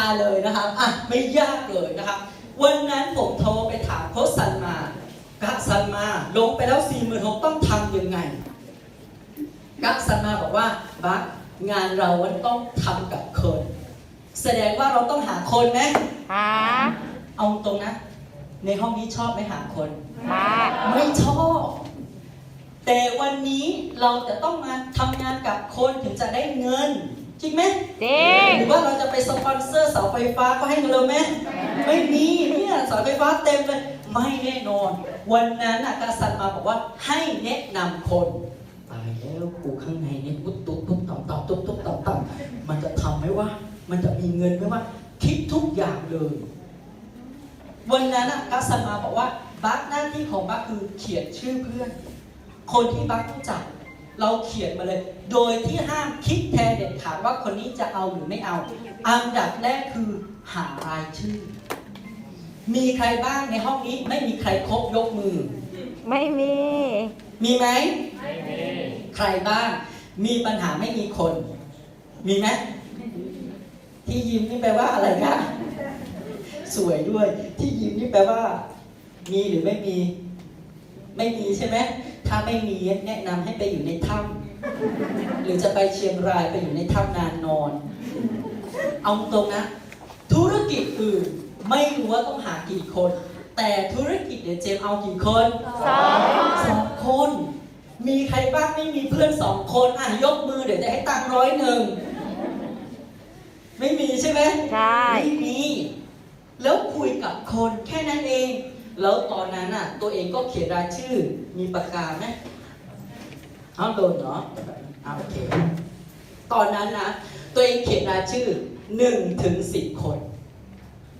าเลยนะครับอะไม่ยากเลยนะครับ วันนั้นผมโทรไปถามโค้ชซันมากะซันมาลงไปแล้ว4 6 0 0ต้องทำยังไงกะซันมาบอกว่าบักงานเรามันต้องทำกับคน แสดงว่าเราต้องหาคนไหมหาเอาตรงนะ ในห้องนี้ชอบไหมหาคนมาไม่ชอบ แต่วันนี้เราจะต้องมาทำงานกับคนถึงจะได้เงิน จริงไหมจริงหรือว่าเราจะไปสปอนเซอร์เสาไฟฟ้าก็ให้เงินเราไหมไม่มีเนี่ยเสาไฟฟ้าเต็มเลย ไม่แน่นอน วันนั้นอากาสันมาบอกว่าให้แนะนำคนตายแล้วกูข้างในเนี่ยปุ๊บตุ๊บตุ๊บต่ำต่ำตุ๊บตุ๊บต่ำต่ำมันจะทำไหมวะมันจะมีเงินไหมวะคิดทุกอย่างเลย วันนั้นอะกัสสันมาบอกว่าบัคหน้าที่ของบัคคือเขียนชื่อเพื่อน คนที่บัครู้จัก เราเขียนมาเลย โดยที่ห้ามคิดแทนเด็ดขาดว่าคนนี้จะเอาหรือไม่เอา อันดับแรกคือหารายชื่อ มีใครบ้างในห้องนี้ไม่มีใครครบยกมือ ไม่มี มีไหมไม่มีใครบ้าง มีปัญหาไม่มีคน มีไหมที่ยิ้มนี่แปลว่าอะไรคะสวยด้วย ที่ยิ้มนี่แปลว่า มีหรือไม่มี ไม่มีใช่ไหม ถ้าไม่มีแนะนำให้ไปอยู่ในถ้ำหรือจะไปเชียงรายไปอยู่ในถ้ำนานนอน เอาตรงนะ ธุรกิจอื่นไม่รู้ว่าต้องหากี่คน แต่ธุรกิจเดี๋ยวเจมส์เอากี่คนสองสองคน มีใครบ้างไม่มีเพื่อนสองคนอะยกมือเดี๋ยวจะให้ตังค์ร้อยหนึ่งไม่มีใช่ไหมใช่ไม่มีแล้วคุยกับคนแค่นั้นเอง แล้วตอนนั้นอะ ตัวเองก็เขียนรายชื่อมีปากกาไหมเอาโดนเนาะเอาโอเค ตอนนั้นนะ ตัวเองเขียนรายชื่อหนึ่งถึงสิบคน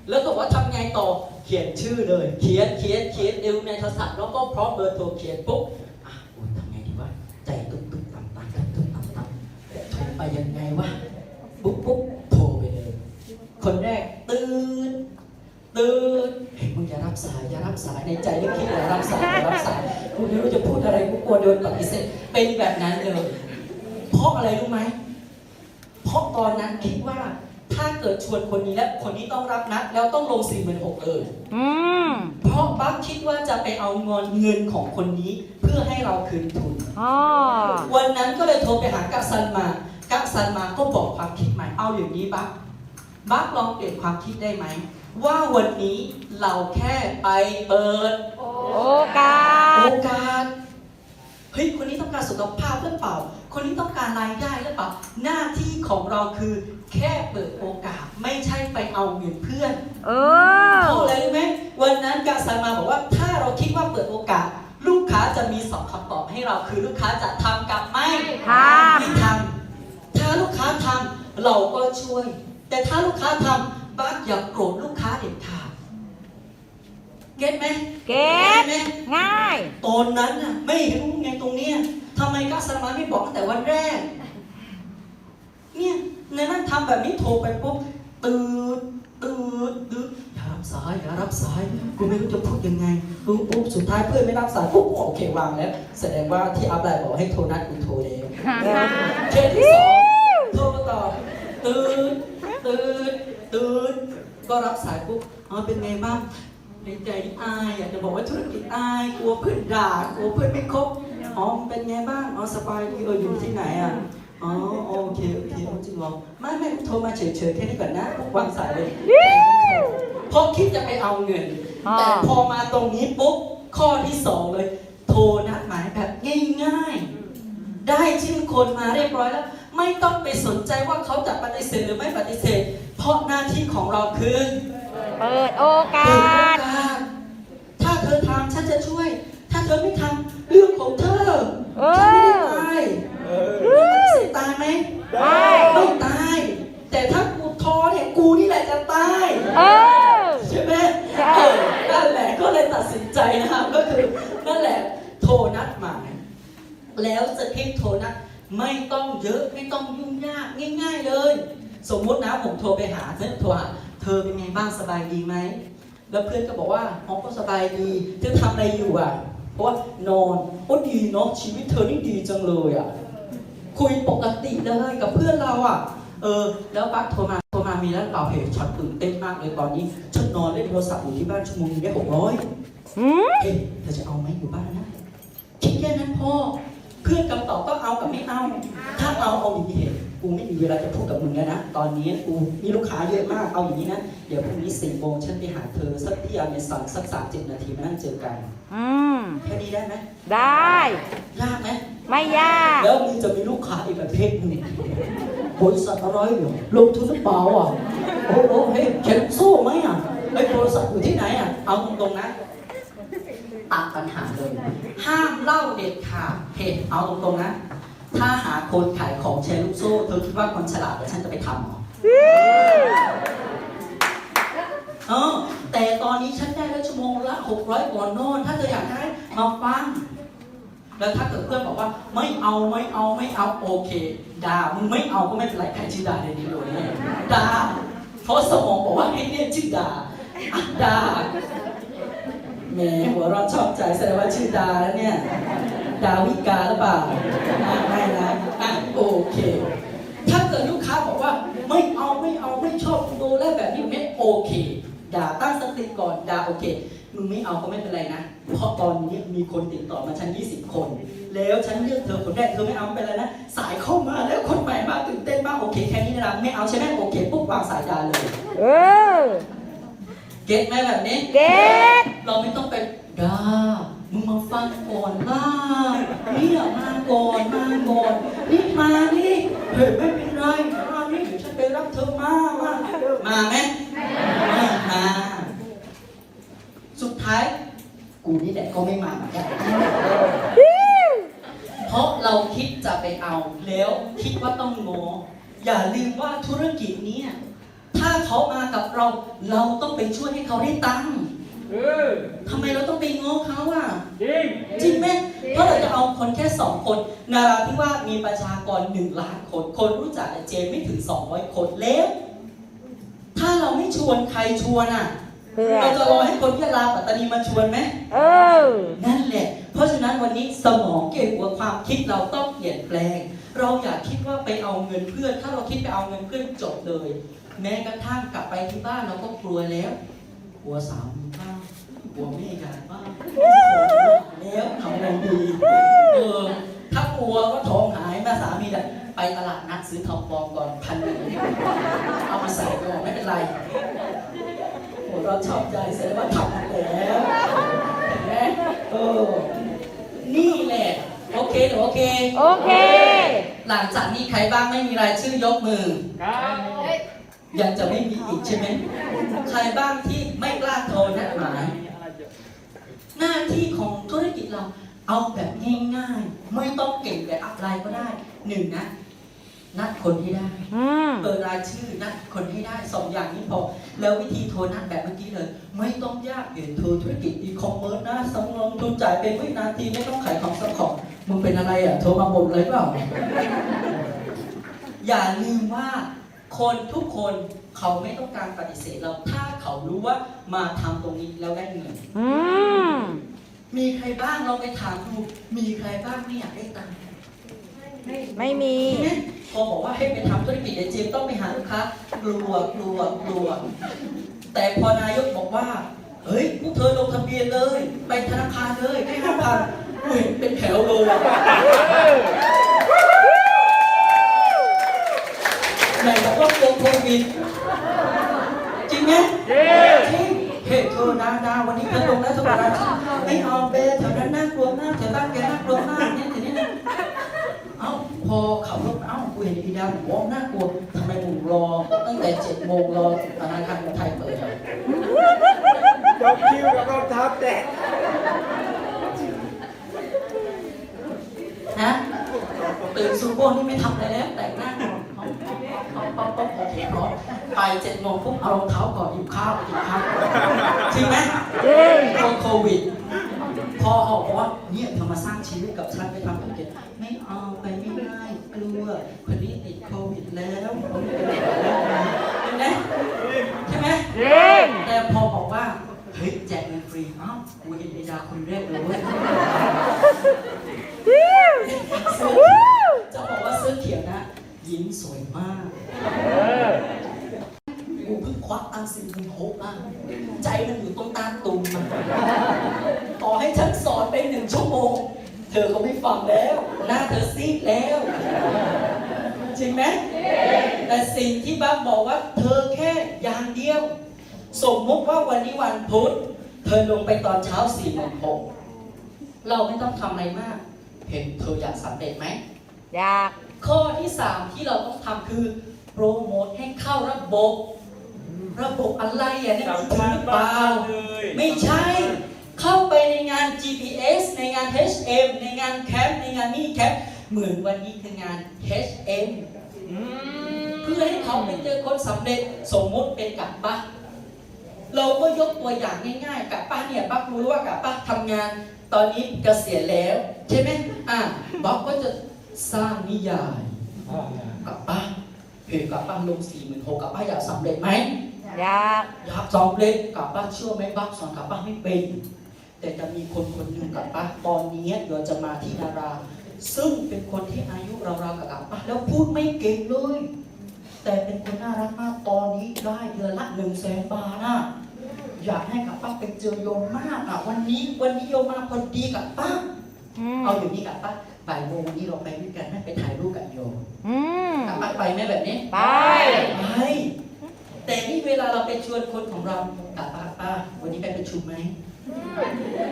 แล้วก็ว่าทำไงต่อเขียนชื่อเลย เขียนเขียนเขียนเร็วในโทรศัพท์แล้วก็พร้อมเบอร์โทรเขียนปุ๊บอะโอ้ยทำไงดีวะใจตุ๊บตุ๊บต่ำต่ำตุ๊บต่ำต่ำโทรไปยังไงวะปุ๊บปุ๊บโทรไปเลย คนแรกตื่นตื่น อย่ารับสายอย่ารับสายในใจนึกคิดอย่ารับสายอย่ารับสายกูไม่รู้จะพูดอะไรกูกลัวโดนปฏิเสธเป็นแบบนั้นเลยเพราะอะไรรู้ไหมเพราะตอนนั้นคิดว่าถ้าเกิดชวนคนนี้แล้วคนนี้ต้องรับนัดแล้วต้องลงสี่หมื่นหกเลยอืมเพราะบั๊กคิดว่าจะไปเอาเงินเงินของคนนี้เพื่อให้เราคืนทุนอ๋อวันนั้นก็เลยโทรไปหากัปซันมากัปซันมาก็บอกความคิดใหม่เอาอย่างนี้บั๊กบั๊กลองเปลี่ยนความคิดได้ไหม ว่าวันนี้เราแค่ไปเปิด โอกาโอสกาส เฮ้ย คนนี้ต้องการสุขภาพหรือเปล่า คนนี้ต้องการรายได้หรือเปล่า หน้าที่ของเราคือแค่เปิดโอกาส ไม่ใช่ไปเอาเงินเพื่อน เออ เพราะอะไรรู้ไหมวันนั้นกาซามาบอกว่าถ้าเราคิดว่าเปิดโอกาส ลูกค้าจะมีสองคำตอบให้เราคือลูกค้าจะทำกับไม่ทำ ไม่ทำถ้าลูกค้าทำเราก็ช่วย แต่ถ้าลูกค้าทำ บ้าอย่าโกรธลูกค้าเด็ดขาดเก็ตไหมเก็ต ไหมง่าย ตอนนั้นน่ะไม่รู้ไงตรงเนี้ยทำไมกาซามาไม่บอกตั้งแต่วันแรก เนี่ยในนั้นทำแบบนี้โทรไปปุ๊บตื่นตื่นตื่นอย่ารับสายอย่ารับสายกูไม่รู้จะพูดยังไงปุ๊บปุ๊บสุดท้ายเพื่อนไม่รับสายปุ๊บโอเควางแล้ว แสดงว่าที่อัพไลน์บอกให้โทรนัดกูโทรแล้วเคสที่สองโทรมาต่อตื่นตื่นตื่น ก็รับสายปุ๊บอ๋อเป็นไงบ้างในใจนี่อายอยากจะบอกว่าธุรกิจอายกลัวเพื่อนด่ากลัวเพื่อนไม่คบอ๋อเป็นไงบ้างอ๋อสบายดีเอออยู่ที่ไหนอะอ๋อโอเคโอเคเอาจริงเหรอไม่ไม่โทรมาเฉยๆแค่นี้ก่อนนะวางสายเลยเพราะคิดจะไปเอาเงินอ่าแต่พอมาตรงนี้ปุ๊บข้อที่สองเลย โทรนัดหมายแบบง่ายๆ ได้ชื่อคนมาเรียบร้อยแล้ว ไม่ต้องไปสนใจว่าเขาจะปฏิเสธหรือไม่ปฏิเสธเพ ราะหน้าที่ของเราคือเปิดโอกาเปิดโอสกาส ถ้าเธอทำฉันจะช่วย ถ้าเธอไม่ทำเรื่องของเธอเอฉันไม่ได้อตายเสียตายไหมได้ไม่ตาย แต่ถ้ากูท้อเนี่ยกูนี่แหละจะตายเออใช่ไหมใช่เออนั่นแหละก็เลยตัดสินใจนะครับก็คือนั่นแหละโทรนัดหมายแล้วสคริปต์โทรนัดไม่ต้องเยอะไม่ต้องยุ่งยากง่าย ๆเลย สมมุตินะผมโทรไปหาเธอโทรหาเธอเป็นไงบ้างสบายดีไหมแล้วเพื่อนก็บอกว่าอ๋อก็สบายดีเธอทำอะไรอยู่อะเพราะว่านอนโอ้ดีเนาะชีวิตเธอนี่ดีจังเลยอะคุยปกติเลยกับเพื่อนเราอะเออแล้วปั๊กโทรมาโทรมามีแล้วเปล่าเพจฉันตื่นเต้นมากเลยตอนนี้ฉันนอนเล่นโทรศัพท์อยู่ที่บ้านชั่วโมงนึงได้หกร้อยหืมเฮ้ยเธอจะเอาไหมอยู่บ้านนะคิดแค่นั้นพ่อเพื่อนคำตอบก็เอากับไม่เอา ถ้าเอาเอาอย่างนี้เห็น กูไม่มีเวลาจะพูดกับมึงแล้วนะ ตอนนี้กูมีลูกค้าเยอะมาก เอาอย่างนี้นะ เดี๋ยวพรุ่งนี้สี่โมงฉันไปหาเธอสักที่อเมซอนสักสามสิบนาทีมานั่งเจอกัน อืม แค่นี้ได้ไหมได้ ยากไหม ไม่ยาก แล้วมึงจะมีลูกค้าอีกประเภทหนึ่งบริษัทอะไรอยู่ลงทุนหรือเปล่าอะ โอ้โหเฮ้ยเข็นสู้ไหมอะไอ้ยบริษัทอยู่ที่ไหนอะ เอาตรงๆนะตัดปัญหาเลย ห้ามเล่าเด็ดขาดเห็นเอาตรงๆนะ ถ้าหาคนขายของแชร์ลูกโซ่ เธอคิดว่าคนฉลาดแล้วฉันจะไปทำเหรอเออแต่ตอนนี้ฉันได้แล้วชั่วโมงละหกร้อยก่อนนอนถ้าเธออยากได้มาฟัง แล้วถ้าเกิดเพื่อนบอกว่าไม่เอาไม่เอาไม่เอาโอเคด่ามึงไม่เอาก็ไม่เป็นไรใครชื่อด่าในนี้เลยด่าเพราะสมองบอกว่าให้เรียชื่อด่าด่าแหมหัวเราะชอบใจแสดงว่าชื่อดาแล้วเนี่ย ดาวิกาหรือเปล่าอะไม่นะอะโอเค ถ้าเกิดลูกค้าบอกว่าไม่เอาไม่เอาไม่ชอบดูแลแบบนี้ไม่โอเค ด่าตั้งสติก่อนด่าโอเคมึงไม่เอาก็ไม่เป็นไรนะ เพราะตอนนี้มีคนติดต่อมาฉัน 20 คน แล้วฉันเลือกเธอคนแรกเธอไม่เอาไม่เป็นไรนะ สายเข้ามาแล้วคนใหม่มาตื่นเต้นมากโอเคแค่นี้นะไม่เอาใช่ไหมโอเคปุ๊บวางสายด่าเลยเออเก็ตไหมแบบนี้ เก็ตเราไม่ต้องไปด่า มึงมาฟังก่อนล่ะเนี่มาก่อนมาก่อนนี่มานี่เฮ้ยไม่เป็นไรมานี่เดี๋ยวฉันไปรับเธอมามามาไหมไม่มาสุดท้าย กูนี่แหละก็ไม่มาเหมือนกันเพราะเราคิดจะไปเอาแล้วคิดว่าต้องงออย่าลืมว่าธุรกิจนี้ถ้าเขามากับเราเราต้องไปช่วยให้เขาได้ตังค์ เออทำไมเราต้องไปง้อเขาอะ จริงจริงไหมเพราะเราจะเอาคนแค่สองคนนาราธิวาสมีประชากรหนึ่งล้านคน คนรู้จักเจมไม่ถึง200คนแล้วถ้าเราไม่ชวนใครชวนอะ เพื่อเราจะรอให้คนยะลาปัตตานีมาชวนไหมเออ นั่นแหละ เพราะฉะนั้นวันนี้สมองเกี่ยวกับความคิดเราต้องเปลี่ยนแปลง เราอย่าคิดว่าไปเอาเงินเพื่อน ถ้าเราคิดไปเอาเงินเพื่อนจบเลย แม้กระทั่งกลับไปที่บ้านเราก็กลัวแล้วกลัวสามีบ้าง กลัวแม่ยายบ้างแล้วทำไงดีเออถ้ากลัวว่าท้องหายแม่สามีเนี่ยไปตลาดนัดซื้อทองปลอมก่อนพันหนึ่งเอามาใส่ก่อนไม่เป็นไรโอ้เราชอบใจแสดงว่าทำมาแล้วเห็นไหมเออนี่แหละโอเคหรือโอเค โอเค หลังจากนี้ใครบ้างไม่มีรายชื่อยกมือครับยังจะไม่มีอีกใช่ไหมใครบ้างที่ไม่กล้าโทรนัดหมายหน้า ที่ของธุรกิจเราเอาแบบง่ายๆ ไม่ต้องเก่งแบบอะไรก็ได้หนึ่งนะ นัดคนให้ได้อืมเปิดรายชื่อนัดคนให้ได้สองอย่างนี้พอ แล้ววิธีโทรนัดแบบเมื่อกี้เลย ไม่ต้องยากเห็นเธอธุรกิจอีคอมเมิร์ซนะสำรองทุนจ่ายเป็นวินาทีไม่ต้องขายของสักของมึงเป็นอะไรอะ โทรมาบ่นเลยเปล่า อย่าลืมว่าคนทุกคนเขาไม่ต้องการปฏิเสธเราถ้าเขารู้ว่ามาทำตรงนี้แล้วได้เงินอื มมีใครบ้างเราไปถามดู มีใครบ้างไม่อยากได้ตังค์ไม่มีใช่ไหมพอบอกว่าให้ไปทำธุรกิจเดี๋ยวเจมส์ต้องไปหาลูกค้ากลัวกลัวกลัว แต่พอนายกบอกว่า เฮ้ยพวกเธอลงทะเบียนเลย ไปธนาคารเลยแค่ห้าพันเห็นเป็นแถวเลยอะไหนบอกว่ากลัวโควิดจริงไหมจริงจริง เฮ้เธอนานาวันนี้เธอลงแล้วเธอบอกว่าไม่เอาเบแถวนั้นน่ากลัวมากแถวบ้านแกน่ากลัวมากเนี่ยทีนี้นะเอ้าพอขับรถเอ้ากูเห็นอีดาผมว่าน่ากลัวทำไมมึงรอ ตั้งแต่เจ็ดโมงรอธนาคารไทยเปิดจบคิวแล้วก็ทับแตะฮะตื่นซูโบนี่ไม่ทำอะไรแล้วแต่งหน้า ก่อนเขาเขาเขาเขาโอเคพร้อมไปเจ็ดโมงปุ๊บเอารองเท้าก่อนหิวข้าวหิวข้าวจริงไหมจริงช่วโควิดพอเขาบอกว่าเนี่ยเธอมาสร้างชีวิตกับฉันไปทำธุรกิจไม่เอาไปไม่ได้กลัวคนนี้ติดโควิดแล้วคนนี้เป็นแล้วเห็นไหมใช่ไหมจริงแต่พอบอกว่าเฮ้ยแจกเงินฟรีอ้าวกูเห็นไอดาคนแรกเลยเว้ยเสื้อจะบอกว่าเสื้อเขียวนะ ยิ้มสวยมาก เออ ควักตังค์สี่หมื่นหกอะ ใจมันอยู่ตรงตาตุ่มอะต่อให้ฉันสอนไปหนึ่งชั่วโมง เธอก็ไม่ฟังแล้ว หน้าเธอซีดแล้ว จริงไหมแต่สิ่งที่บ้าบอกว่า เธอแค่อย่างเดียว สมมติว่าวันนี้วันพุธเธอลงไปตอนเช้าสี่โมงหกเราไม่ต้องทำอะไรมาก เห็นเธออยากสำเร็จไหมอยาก ข้อที่3ที่เราต้องทำคือ โปรโมทให้เข้าระบบ ระบบอะไรอะเนี่ยมันสำคัญหรือเปมาล่ากเลยไม่ใช่ เข้าไปในงาน GPS ในงาน HM ในงานแคมป์ในงานมินิแคมป์เหมือนวันนี้คืองาน HM อืมเพื่อให้เขาไปเจอคนสำเร็จสมมุติเป็นกับป้าเราก็ยกตัวอย่างง่ายๆ กับป้าเนี่ยป้ารู้ว่ากับป้าทำงาน ตอนนี้เกษียณแล้ว ใช่ไหมอะบ๊อบก็จะสร้างนิยายกับป้าเพจกับป้าลงสี่หมื่นหกกับป้าอยากสำเร็จไหมอ ยากอยากสำเร็จกับป้าเชื่อไหมบ้าสอนกับป้าไม่เป็น แต่จะมีคนคนหนึ่งกับป้าตอนนี้เดี๋ยวจะมาที่นารา ซึ่งเป็นคนที่อายุเราๆกับป้าแล้วพูดไม่เก่งเลย แต่เป็นคนน่ารักมากตอนนี้ได้เดือนละหนึ่งแสนบาทนะอยากให้กับป้าไปเจอโยมมากอะวันนี้วันนี้โยมมาพอดีกับป้าเอาอย่างนี้กับป้าบ่ายโมงวันนี้เราไปด้วยกันให้ไปถ่ายรูปกับโยมอืมกับป้าไปไหมแบบนี้ไปไป แต่นี่เวลาเราไปชวนคนของเรากับป้าป้าวันนี้ไปประชุมไหม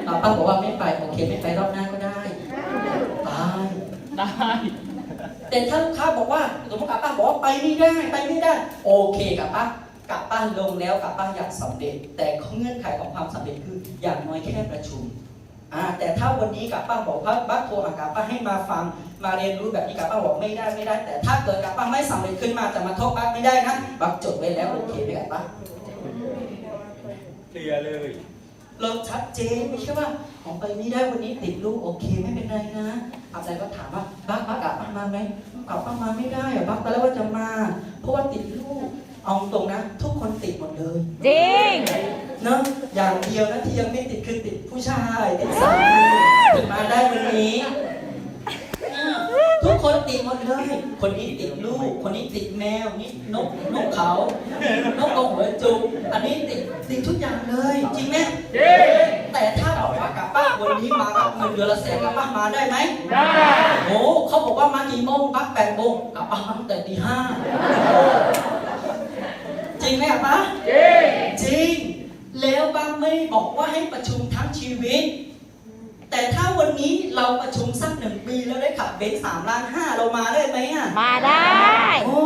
ป้าป้าบอกว่าไม่ไปโอเคไม่ไปรอบหน้าก็ได้ไปได้แต่ถ้าลูกค้าบอกว่าสมมติกับป้าบอกว่าไปไม่ได้ไปไม่ได้ โอเคกับป้ากับป้าลงแล้วกับป้าอยากสำเร็จ แต่เงื่อนไขของความสำเร็จคืออย่างน้อยแค่ประชุมอ่า แต่ถ้าวันนี้กับป้าบอกว่าบ้าโทรหากับป้าให้มาฟังมาเรียนรู้แบบนี้กับป้าบอกไม่ได้ไม่ได้ แต่ถ้าเกิดกับป้าไม่สำเร็จขึ้นมาจะมาโทษป้าไม่ได้นะบักจดไว้แล้วโอเคไหมกับป้าเคลียร์เลยเราชัดเจนไม่ใช่ว่าออกไปไม่ได้วันนี้ติดลูกโอเคไม่เป็นไรนะอะไรก็ถามว่าบ้าบ้ากลับป้ามาไหมกลับป้ามาไม่ได้อะบ้าตอนแรกว่าจะมา เพราะว่าติดลูกเอาตรงนะ ทุกคนติดหมดเลย จริงเนอะอย่างเดียวนะที่ยังไม่ติดคือติดผู้ ชายติดสามีถึงมาได้วันนี้เนี่ยทุกคนติดหมดเลย คนนี้ติดลูก คนนี้ติดแมวนี่นกนกเขานกกระหัวจุกอันนี้ติดติดทุกอย่างเลย จริงไหมเย้แต่ถ้าบอกว่ากลับบ้านวันนี้มากับเงินเดือนละแสนกลับบ้านมาได้ไหมได้โอ้เขาบอกว่ามากี่โมงพักแปดโมงกลับบ้านมาตั้งแต่ตีห้าจริงไหมครับป้าเย้จริงแล้วบ้าง ไม่ได้บอกว่าให้ประชุมทั้งชีวิต แต่ถ้าวันนี้เราประชุมสักหนึ่งปีแล้วได้ขับเบนซ์สามล้านห้าเรามาได้ไหมอะมาได้ โอ้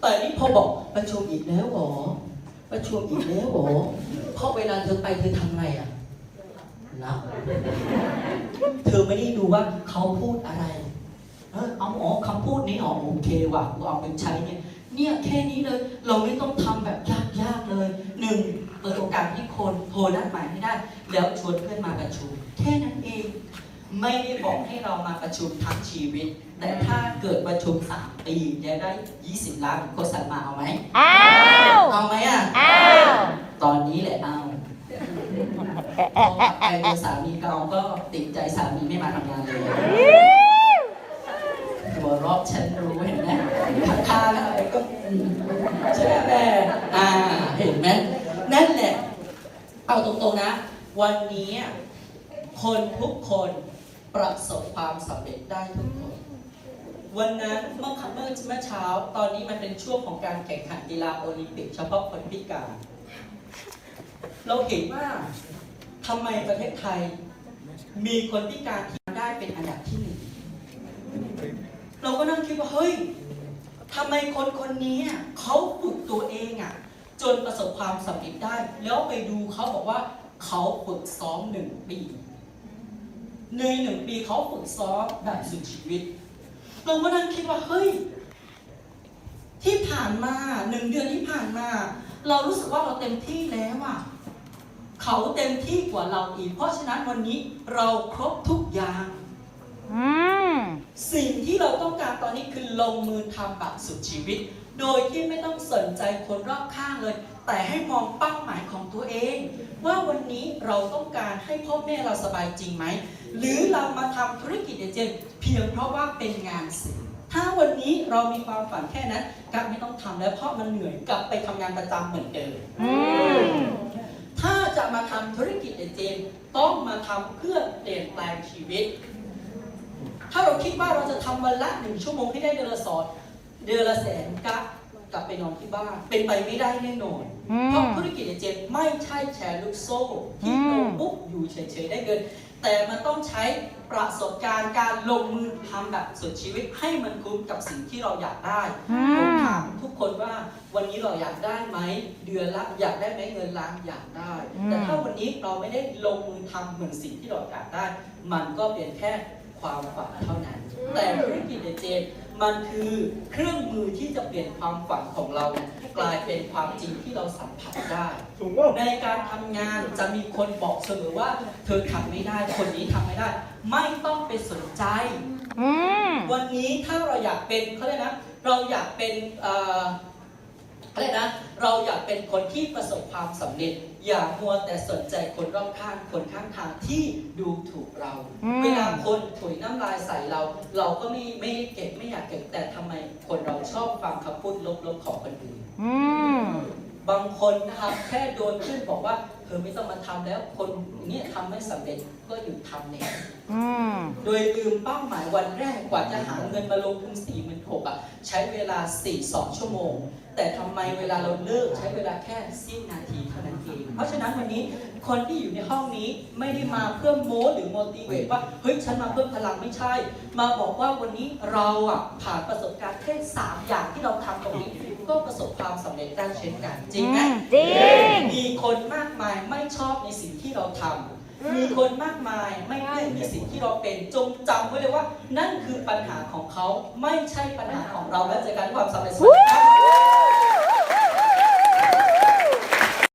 แต่นี่พอบอกประชุมอีกแล้วเหรอประชุมอีกแล้วเหรอเพราะเวลาเธอไปเธอทำไงอะนับเธอไม่ได้ดูว่าเขาพูดอะไร เออเอาอ๋อคำพูดนี้อ๋อโอเคว่ะกูเอาไปใช้เนี่ย เนี่ยแค่นี้เลย เราไม่ต้องทำแบบยากๆเลยหนึ่งเปิดโอกาสให้คนโทรนัดหมายให้ได้ แล้วชวนเพื่อนมาประชุม แค่นั้นเอง ไม่ได้บอกให้เรามาประชุมทั้งชีวิต แต่ถ้าเกิดประชุม 3 ปีจะได้ 20 ล้านโฆษณาเอาไหมอ้าวเอาไหมอะอ้าวตอนนี้แหละเอาพอกลับไปเจอสามีเราก็ติดใจสามีไม่มาทำงานเลยหัวเรอบฉันรู้เห็นไหม ทักทายอะไรก็ใช่ไหมแม่อ่าเห็นไหมนั่นแหละ เอาตรงๆนะ วันนี้คนทุกคนประสบความสำเร็จได้ทุกคน วันนั้นเมื่อเมื่อเมื่อเช้า ตอนนี้มันเป็นช่วงของการแข่งขันกีฬาโอลิมปิก เฉพาะคนพิการ เราเห็นว่าทำไมประเทศไทย มีคนพิการที่ได้เป็นอันดับที่หนึ่งเราก็นั่งคิดว่า เฮ้ย ทำไมคนคนนี้เขาฝึกตัวเองอะจนประสบความสำเร็จได้ แล้วไปดูเขาบอกว่าเขาฝึกซ้อมหนึ่งปีในหนึ่งปีเขาฝึกซ้อมแบบสุดชีวิต เราก็นั่งคิดว่าเฮ้ย ที่ผ่านมาหนึ่งเดือนที่ผ่านมา เรารู้สึกว่าเราเต็มที่แล้วอะเขาเต็มที่กว่าเราอีก เพราะฉะนั้นวันนี้เราครบทุกอย่างอืม สิ่งที่เราต้องการตอนนี้คือลงมือทำแบบสุดชีวิต โดยที่ไม่ต้องสนใจคนรอบข้างเลย แต่ให้มองเป้าหมายของตัวเอง ว่าวันนี้เราต้องการให้พ่อแม่เราสบายจริงไหม หรือเรามาทำธุรกิจเจนเพียงเพราะว่าเป็นงานศิลป์ถ้าวันนี้เรามีความฝันแค่นั้นก็ไม่ต้องทำแล้วเพราะมันเหนื่อยกลับไปทำงานประจำเหมือนเดิมอืมถ้าจะมาทำธุรกิจเอเจนต์ต้องมาทำเพื่อเปลี่ยนแปลงชีวิต ถ้าเราคิดว่าเราจะทำวันละหนึ่งชั่วโมงให้ได้เดือนละสอนเดือนละแสนกะกลับไปนอนที่บ้านเป็นไปไม่ได้แน่นอนอืมเพราะธุรกิจเอเจนต์ไม่ใช่แชร์ลูกโซ่ที่อืมลงปุ๊บอยู่เฉยๆได้เงิน แต่มันต้องใช้ประสบการณ์การลงมือทำแบบสุดชีวิตให้มันคุ้มกับสิ่งที่เราอยากได้อืผมมถามทุกคนว่าวันนี้เราอยากได้ไหมเดือนละอยากได้ไหมเงินล้านอยากได้อืมแต่ถ้าวันนี้เราไม่ได้ลงมือทำเหมือนสิ่งที่เราอยากได้ มันก็เป็นแค่ ความฝันเท่านั้น แต่ธุรกิจเอเจนต์มันคือเครื่องมือที่จะเปลี่ยนความฝันของเราเนี่ยกลายเป็นความจริงที่เราสัมผัสได้ ถูกต้องในการทำงานจะมีคนบอกเสมอว่า เธอทำไม่ได้คนนี้ทำไม่ได้ ไม่ต้องไปสนใจ อืม วันนี้ถ้าเราอยากเป็นเขาเรียกนะเราอยากเป็นเอ่อ เขาเรียกนะ เราอยากเป็นคนที่ประสบความสำเร็จ อย่ามัวแต่สนใจคนรอบข้างคนข้างทางที่ดูถูกเราอืมเวลาคนถุยน้ำลายใส่เรา เราก็ไม่ไม่เก็บไม่อยากเก็บแต่ทำไมคนเราชอบฟังคำพูดลบๆของคนอื่นอืมบางคนนะครับแค่โดนขึ้นบอกว่าเธอไม่ต้องมาทำแล้วคนอย่างนี้ทำไม่สำเร็จก็หยุดทำเนี่ยอืมโดยลืมเป้าหมายวันแรกกว่าจะหาเงินมาลงทุน4 6 0 0 0อะใช้เวลา4 2ชั่วโมง แต่ทำไมเวลาเราเลิกใช้เวลาแค่สิ้นนาทีเท่านั้นเอง เพราะฉะนั้นวันนี้คนที่อยู่ในห้องนี้ไม่ได้มาเพื่อโม้หรือ motivate ว่าเฮ้ยฉันมาเพิ่มพลังไม่ใช่ มาบอกว่าวันนี้เราอะผ่านประสบการณ์แค่สามอย่างที่เราทำตรงนี้ก็ประสบความสำเร็จได้เช่นกัน จริงไหมจริงมีคนมากมายไม่ชอบในสิ่งที่เราทำ มีคนมากมายไม่ได้ในสิ่งที่เราเป็นจงจำไว้เลยว่า นั่นคือปัญหาของเขาไม่ใช่ปัญหาของเราและเจอกันความสำเร็จสวัสดีครับ